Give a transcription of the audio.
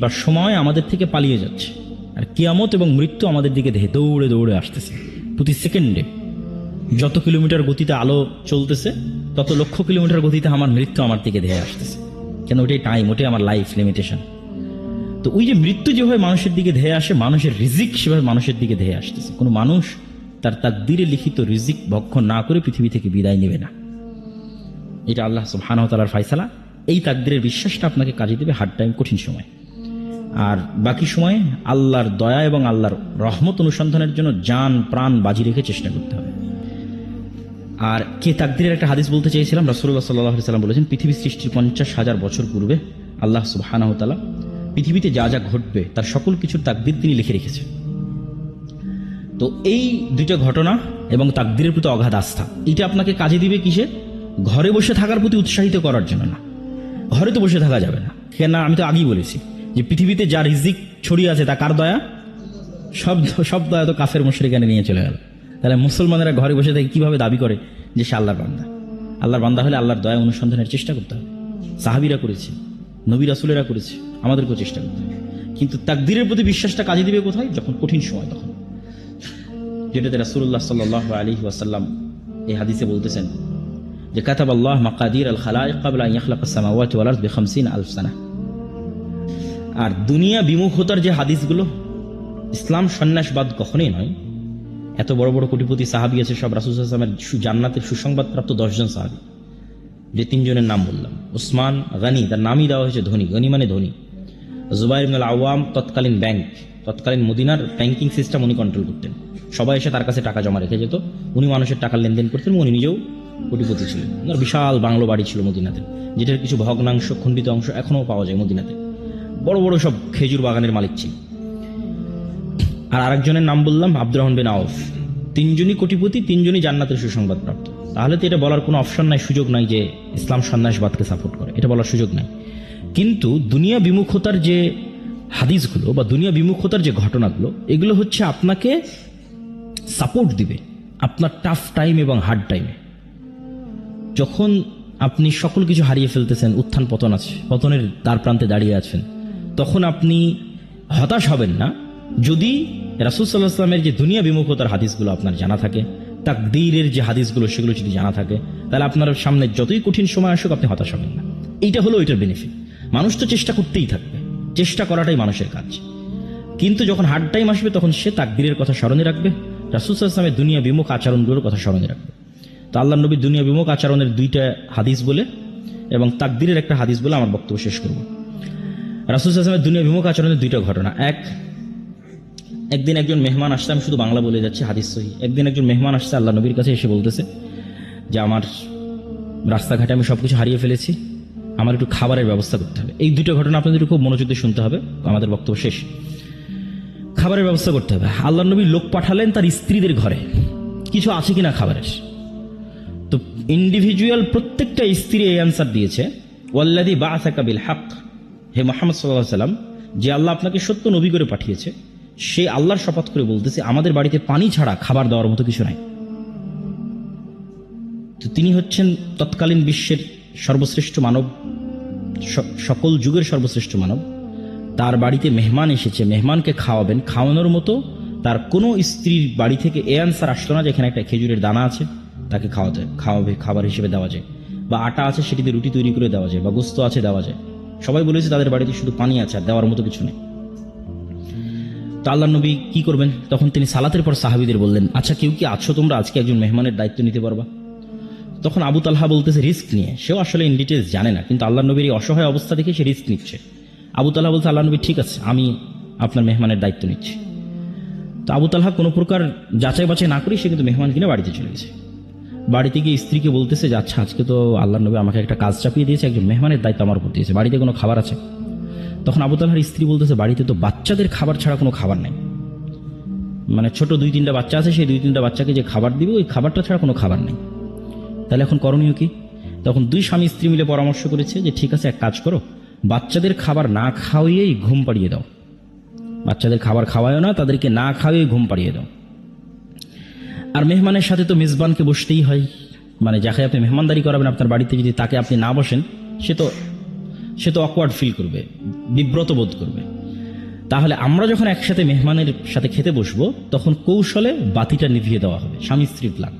বা সময় আমাদের থেকে পালিয়ে যাচ্ছে। আর কিয়ামত এবং মৃত্যু আমাদের দিকে দেহে দৌড়ে দৌড়ে আসতেছে। প্রতি সেকেন্ডে যত কিলোমিটার গতিতে আলো চলতেছে, তত লক্ষ কিলোমিটার গতিতে আমার মৃত্যু আমার দিকে ধেয়ে আসতেছে। কেন ওটাই টাইম ওটাই আমার লাইফ লিমিটেশন তো ওই যে মৃত্যু যেভাবে মানুষের দিকে ধেয়ে আসে, মানুষের রিজিক সেভাবে মানুষের দিকে ধেয়ে আসতেছে। কোনো মানুষ তার তাকদিরে লিখিত রিজিক ভক্ষণ না করে পৃথিবী থেকে বিদায় নেবে না। এটা আল্লাহ সুবহানাহু ফাইসালা এই তাকদিরের বিশ্বাসটা আপনাকে কাজে দেবে হার্ড টাইম, কঠিন সময়। আর বাকি সময়ে আল্লাহর দয়া এবং আল্লাহর রহমত অনুসন্ধানের জন্য যান প্রাণ বাজি রেখে চেষ্টা করতে হবে। আর কে তাকদিরের একটা হাদিস বলতে চেয়েছিলাম রাসুল্লাহ সাল্লাহ সাল্লাম বলেছেন, পৃথিবী সৃষ্টির পঞ্চাশ হাজার বছর পূর্বে আল্লাহ সুবাহানাহ তালা পৃথিবীতে যা যা ঘটবে, তার সকল কিছুর তাকদির তিনি লিখে রেখেছেন। তো এই দুইটা ঘটনা এবং তাকদিরের প্রতি অগাধ আস্থা, এটা আপনাকে কাজে দিবে কিসে? ঘরে বসে থাকার প্রতি উৎসাহিত করার জন্য না। ঘরে তো বসে থাকা যাবে না। কেন আমি তো আগেই বলেছি যে পৃথিবীতে যার রিজিক ছড়িয়ে আছে তা কার দয়া? সব সব দয়া তো কাফের মুশরিকানে নিয়ে চলে গেল। তাহলে মুসলমানেরা ঘরে বসে থেকে কীভাবে দাবি করে যে সে আল্লাহর বান্দা? আল্লাহর বান্দা হলে আল্লাহর দয়া অনুসন্ধানের চেষ্টা করতে হবে। সাহাবিরা করেছে, নবী রাসুলেরা করেছে, আমাদেরকেও চেষ্টা করতে হবে। কিন্তু তাকদিরের প্রতি বিশ্বাসটা কাজে দিবে কোথায়? যখন কঠিন সময় তখন। যেটাতে রাসুল্লাহ সাল্লাহ আলী ওয়াসাল্লাম এই হাদিসে বলতেছেন যে কাতাব আল্লাহ মাকাদির আল খালায় কাবলা ইয়াখলাক সামাওয়াত ওয়াল আরদ বিখামসিন আলফ সানা। আর দুনিয়া বিমুখতার যে হাদিসগুলো, ইসলাম সন্ন্যাসবাদ কখনোই নয়। এত বড় বড় কোটিপতি সাহাবি আছে, সব রাসুল আসলামের জান্নাতের সুসংবাদপ্রাপ্ত দশজন সাহাবি। যে তিনজনের নাম বললাম উসমান গানি, তার নামই দেওয়া হয়েছে ধনী, গনি মানে ধনী। ইবনুল আওয়াম তৎকালীন ব্যাংক তৎকালীন মদিনার ব্যাংকিং সিস্টেম উনি কন্ট্রোল করতেন। সবাই এসে তার কাছে টাকা জমা রেখে যেত, উনি মানুষের টাকা লেনদেন করতেন, উনি নিজেও কোটিপতি ছিলেন। বিশাল বাংলো বাড়ি ছিল মদিনাতে, যেটার কিছু ভগ্নাংশ, খণ্ডিত অংশ এখনও পাওয়া যায় মদিনাতে। বড় বড় সব খেজুর বাগানের মালিক ছিল আর আরেকজনের নাম বললাম আব্দুর রহমান বিন আউফ। তিনজনই কোটিপতি, তিনজনই জান্নাতের সুসংবাদ প্রাপ্ত। তাহলে তো এটা বলার কোনো অপশন নাই, সুযোগ নাই যে ইসলাম সন্ন্যাসবাদকে সাপোর্ট করে। এটা বলার সুযোগ নাই। কিন্তু দুনিয়া বিমুখতার যে হাদিসগুলো বা দুনিয়া বিমুখতার যে ঘটনাগুলো, এগুলো হচ্ছে আপনাকে সাপোর্ট দিবে আপনার টাফ টাইম এবং হার্ড টাইমে যখন আপনি সকল কিছু হারিয়ে ফেলতেছেন, উত্থান পতন আছে, পতনের দ্বার প্রান্তে দাঁড়িয়ে আছেন তখন আপনি হতাশ হবেন না। যদি রাসুল সাল্লাহ আসলামের যে দুনিয়া বিমুখতার হাদিসগুলো আপনার জানা থাকে, তাকদীরের যে হাদিসগুলো, সেগুলো যদি জানা থাকে, তাহলে আপনার সামনে যতই কঠিন সময় আসুক আপনি হতাশ হবেন না। এইটা হলো ওইটার বেনিফিট মানুষ তো চেষ্টা করতেই থাকবে। চেষ্টা করাটাই মানুষের কাজ। কিন্তু যখন হার্ড টাইম আসবে, তখন সে তাকদীরের কথা স্মরণে রাখবে রাসুলসাল্লামের দুনিয়া বিমুখ আচরণগুলোর কথা স্মরণে রাখবে। তো আল্লাহ নবীর দুনিয়া বিমুখ আচরণের দুইটা হাদিস বলে এবং তাকদীরের একটা হাদিস বলে আমার বক্তব্য শেষ করব। রাসুল সাল্লামের দুনিয়া বিমুখ আচরণের দুইটা ঘটনা। এক, একদিন একজন মেহমান আসছে, আমি শুধু বাংলা বলে যাচ্ছি, হাদিস সহি। একদিন একজন মেহমান আসছে, আল্লাহ নবীর কাছে এসে বলতেছে যে, আমার রাস্তাঘাটে আমি সব কিছু হারিয়ে ফেলেছি, আমার একটু খাবারের ব্যবস্থা করতে হবে। এই দুটো ঘটনা আপনাদের খুব মনোযোগ দিয়ে শুনতে হবে, আমাদের বক্তব্য শেষ। খাবারের ব্যবস্থা করতে হবে। আল্লাহ নবী লোক পাঠালেন তার স্ত্রীদের ঘরে। কিছু আছে কিনা খাবারের? তো ইন্ডিভিজুয়াল প্রত্যেকটা স্ত্রী এই অ্যান্সার দিয়েছে ওয়াল্লাদি বা বিল হাক হে মোহাম্মদ সাল্লাহ সাল্লাম, যে আল্লাহ আপনাকে সত্য নবী করে পাঠিয়েছে, সে আল্লাহর শপথ করে বলতেছে, আমাদের বাড়িতে পানি ছাড়া খাবার দেওয়ার মতো কিছু নাই। তো তিনি হচ্ছেন তৎকালীন বিশ্বের সর্বশ্রেষ্ঠ মানব সকল যুগের সর্বশ্রেষ্ঠ মানব। তার বাড়িতে মেহমান এসেছে, মেহমানকে খাওয়াবেন। খাওয়ানোর মতো তার কোনো স্ত্রীর বাড়ি থেকে এ আনসার আসতো না যেখানে একটা খেজুরের দানা আছে, তাকে খাওয়াতে, খাওয়াবে, খাবার হিসেবে দেওয়া যায়। বা আটা আছে সেটিতে রুটি তৈরি করে দেওয়া যায়, বা গোস্ত আছে দেওয়া যায়। সবাই বলেছে তাদের বাড়িতে শুধু পানি আছে আর দেওয়ার মতো কিছু নেই। তো আল্লাহ নবী কি করবেন? তখন তিনি সালাতের পর সাহাবিদের বললেন আচ্ছা কেউ কি আছো তোমরা? আজকে একজন মেহমানের দায়িত্ব নিতে পারবা? তখন আবু তালহা বলতেছে, রিস্ক নিয়ে। সেও আসলে ইন ডিটেলস জানে না, কিন্তু আল্লাহ নবীর এই অসহায় অবস্থা দেখে সে রিস্ক নিচ্ছে। আবু তালহা বলছে আল্লাহ নবী, ঠিক আছে, আমি আপনার মেহমানের দায়িত্ব নিচ্ছি। তো আবু তালহা কোনো প্রকার যাচাই বাছাই না করে সে কিন্তু মেহমান কিনে বাড়িতে চলে গেছে। বাড়িতে গিয়ে স্ত্রীকে বলতেছে যে আচ্ছা আজকে তো আল্লাহ নবী আমাকে একটা কাজ চাপিয়ে দিয়েছে, একজন মেহমানের দায়িত্ব আমার উপর দিয়েছে, বাড়িতে কোনো খাবার আছে? তখন আবু তালহার স্ত্রী বলতেছে, বাড়িতে তো বাচ্চাদের খাবার ছাড়া কোনো খাবার নেই। মানে ছোট দুই তিনটা বাচ্চা আছে, সেই দুই তিনটা বাচ্চাকে যে খাবার দিবে, ওই খাবারটা ছাড়া কোনো খাবার নেই। তাহলে এখন করণীয় কি? তখন দুই স্বামী স্ত্রী মিলে পরামর্শ করেছে যে, ঠিক আছে, এক কাজ করো, বাচ্চাদের খাবার না খাওয়িয়েই ঘুম পাড়িয়ে দাও। বাচ্চাদের খাবার খাওয়ায়ও না, তাদেরকে না খাওয়িয়ে ঘুম পাড়িয়ে দাও। আর মেহমানের সাথে তো মেজবানকে বসতেই হয়। মানে যাকে আপনি মেহমানদারি করাবেন আপনার বাড়িতে, যদি তাকে আপনি না বসেন, সে তো সে তো অকওয়ার্ড ফিল করবে, বিব্রত বোধ করবে। তাহলে আমরা যখন একসাথে মেহমানের সাথে খেতে বসবো, তখন কৌশলে বাতিটা নিভিয়ে দেওয়া হবে, স্বামী স্ত্রী প্ল্যান